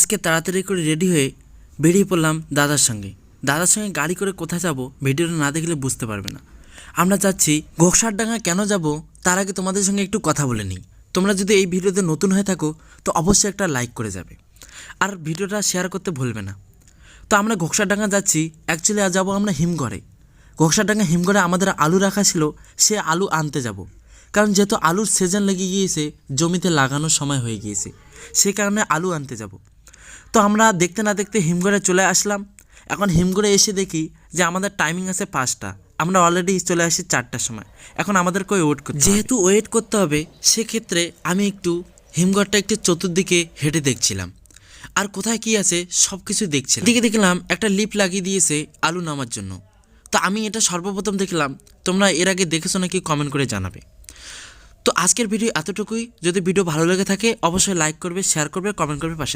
আজকে তাড়াতাড়ি করে রেডি হয়ে বেরিয়ে পড়লাম দাদার সঙ্গে। দাদার সঙ্গে গাড়ি করে কোথায় যাব ভিডিওটা না দেখলে বুঝতে পারবে না। আমরা যাচ্ছি ঘোকসারডাঙ্গা কেন যাব তার আগে তোমাদের সঙ্গে একটু কথা বলে নিই। তোমরা যদি এই ভিডিওতে নতুন হয়ে থাকো, তো অবশ্যই একটা লাইক করে যাবে। আর ভিডিওটা শেয়ার করতে ভুলবে না। তো আমরা ঘোকসারডাঙ্গা যাচ্ছি। অ্যাকচুয়ালি আজ যাব আমরা হিমঘরে ঘোকসারডাঙ্গা হিমঘরে আমাদের আলু রাখা ছিল, সে আলু আনতে যাব। কারণ যেহেতু আলুর সিজন লেগে গিয়েছে, জমিতে লাগানোর সময় হয়ে গিয়েছে, সে কারণে আলু আনতে যাব। তো আমরা দেখতে না দেখতে হিমঘরে চলে আসলাম। এখন হিমঘরে এসে দেখি যে আমাদের টাইমিং আছে পাঁচটা। আমরা অলরেডি চলে আসি চারটার সময়। এখন আমাদেরকে ওয়েট করতে যেহেতু ওয়েট করতে হবে সেক্ষেত্রে আমি একটু হিমঘরটা একটু চতুর্দিকে হেঁটে দেখছিলাম। আর কোথায় কি আছে সব কিছু দেখছিলাম। দিকে দেখলাম একটা লিপ লাগিয়ে দিয়েছে আলু নামার জন্য। তো আমি এটা সর্বপ্রথম দেখলাম। তোমরা এর আগে দেখেছ নাকি কমেন্ট করে জানাবে। তো আজকের ভিডিও এতটুকুই। যদি ভিডিও ভালো লেগে থাকে অবশ্যই লাইক করবে শেয়ার করবে কমেন্ট করবে পাশে